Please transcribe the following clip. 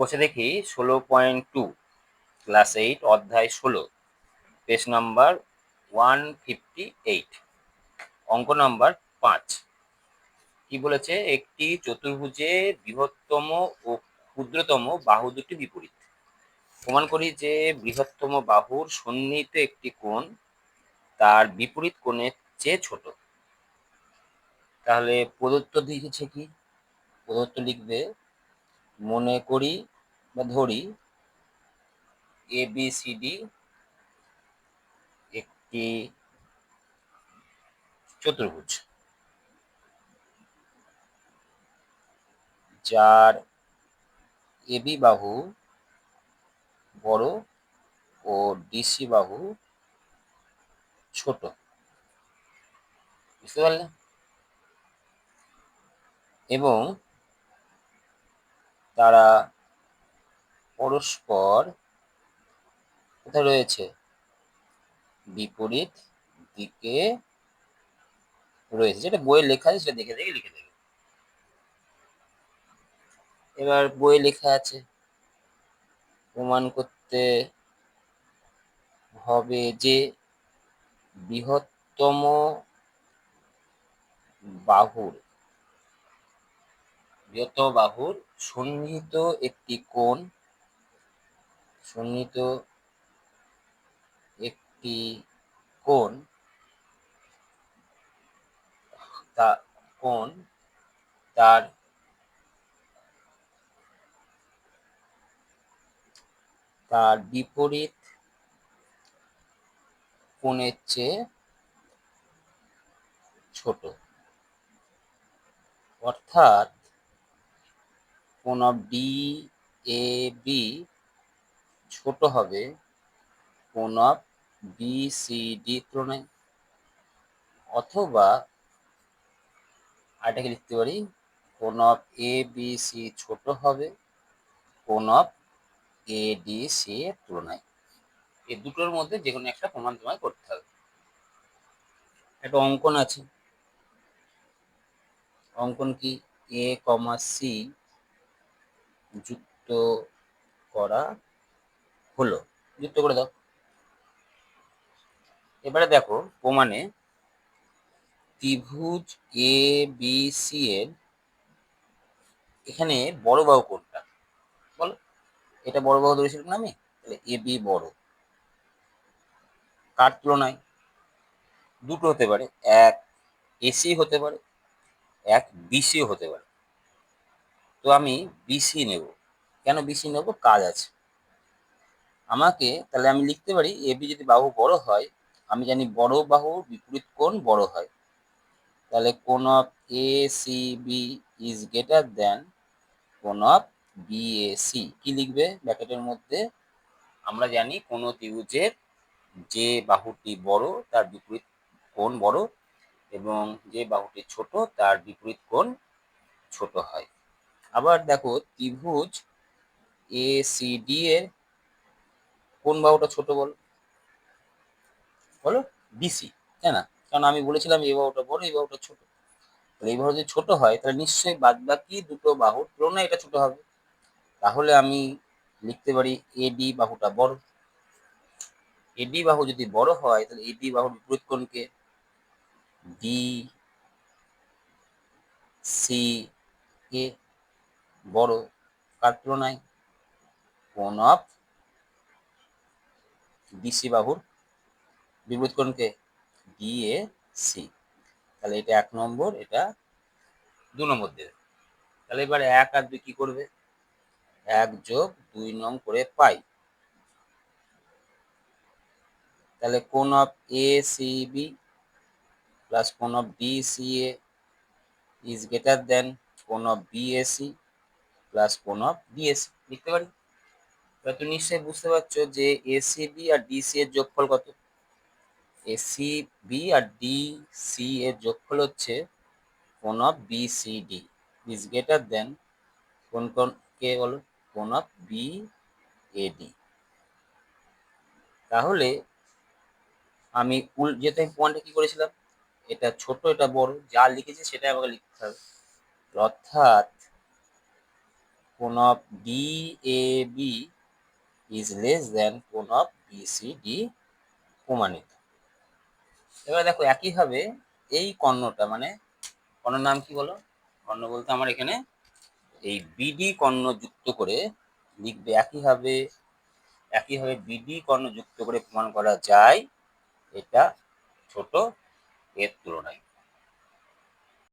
বসে দেখি ষোলো পয়েন্ট টু ক্লাস এইট অধ্যায় ষোলো page number one fifty eight অঙ্ক নাম্বার পাঁচ। কি বলেছে? একটি চতুর্ভুজে বৃহত্তম ও ক্ষুদ্রতম বাহু দুটি বিপরীত। প্রমাণ করি যে বৃহত্তম বাহুর সন্নিহিত একটি কোণ তার বিপরীত কোণের চেয়ে ছোট। তাহলে প্রদত্ত দিয়েছে কি? প্রদত্ত লিখবে মনে করি বা ধরি এ বি সি ডি একটি চতুর্ভুজ যার এবি বাহু বড় ও ডিসি বাহু ছোট। বুঝতে পারলে? এবং তারা পরস্পর কোথায় রয়েছে? বিপরীত দিকে রয়েছে। যেটা বইয়ে লেখা আছে সেটা দেখে দেখে লিখে দেবে। এবার বইয়ে লেখা আছে, প্রমাণ করতে হবে যে বৃহত্তম বাহুর বৃহত্তম বাহুর সন্নিহিত একটি কোণ, সন্নিহিত একটি কোণ, তা কোণ, তার তার বিপরীত কোণের চেয়ে ছোট। অর্থাৎ অফ ডি এ বি ছোট হবে অফ বি সি ডি তুলনায়। অথবা আরেকটাকে লিখতে পারি অফ এ বি সি ছোট হবে অফ এ ডি সি এর তুলনায়। এই দুটোর মধ্যে যে কোনো একটা প্রমাণ তোমায় করতে হবে। একটা অঙ্কন আছে। অঙ্কন কি? এ, কমা, সি যুক্ত করা হলো। যুক্ত করে দাও। এবারে দেখো প্রমাণে ত্রিভুজ এ বি সি এর এখানে বড় বাহু কোনটা? বলো। এটা বড় বাহু ধরেছিলাম না আমি? তাহলে এ বি বড়। কার তুলনায়? দুটো হতে পারে। এক এসি হতে পারে। এক বিসিও হতে পারে। তো আমি বিসি নেব। কেন বিসি নেব? কাজ আছে। আমাকে তাহলে আমি লিখতে পারি এবি যদি বাহু বড় হয়, আমি জানি বড় বাহু বিপরীত কোণ বড় হয়। তাহলে কোণ of A C B is greater than কোণ অফ বি এ সি কি লিখবে ব্র্যাকেটের মধ্যে? আমরা জানি কোন ত্রিভুজের যে বাহুটি বড়, তার বিপরীত কোণ বড় এবং যে বাহুটি ছোট, তার বিপরীত কোণ ছোট হয়। আবার দেখো ত্রিভুজ এ সি ডি এর কোন বাহুটা ছোট বল? বলো? বিসি তাই না? কারণ আমি বলেছিলাম এই বাহুটা বড়, এই বাহুটা ছোট। এই বাহু যদি ছোট হয়, তাহলে নিশ্চয়ই বাদ বাকি দুটো বাহুর তুলনায় এটা ছোট হবে। তাহলে আমি লিখতে পারি এডি বাহুটা বড়। এডি বাহু যদি বড় হয়, তাহলে এডি বাহুর বিপরীত কোণকে ডি সি এ বড় কার তুলনায় কোণ অফ। ডিসি বাহুর বিপরীত কোণকে ডি এ সি তাহলে এটা এক নম্বর, এটা দু নম্বর দেবে। তাহলে এবার এক আর দুই কি করবে? এক যোগ দুই নং করে পাই। তাহলে কোন of A, C, B plus কোন of B C, A is greater than কোন of B, A, C. Plus কোন অফ বি এস লিখতে পারি? এবার তুমি নিশ্চয়ই বুঝতে পারছ যে এসিবি আর ডিসি এর যোগফল কত? এসি বি আর ডি সি এর যোগফল হচ্ছে কোন of B C D is greater than কোন কোন কে বলো? কোন অফ বি এ ডি তাহলে আমি উল, যেহেতু আমি পয়েন্টটা কি করেছিলাম? এটা ছোট, এটা বড়, যা লিখেছি সেটাই আমাকে লিখতে হবে। অর্থাৎ কোন of D A B is less than কোন অফ বি সি ডি প্রমাণিত। এবার দেখো একইভাবে এই কর্ণটা মানে কর্ণর নাম কি বলো? কর্ণ বলতে আমার এখানে এই বিডি কর্ণ যুক্ত করে লিখবে একইভাবে একইভাবে বিডি কর্ণ যুক্ত করে প্রমাণ করা যায় এটা ছোট এর তুলনায়।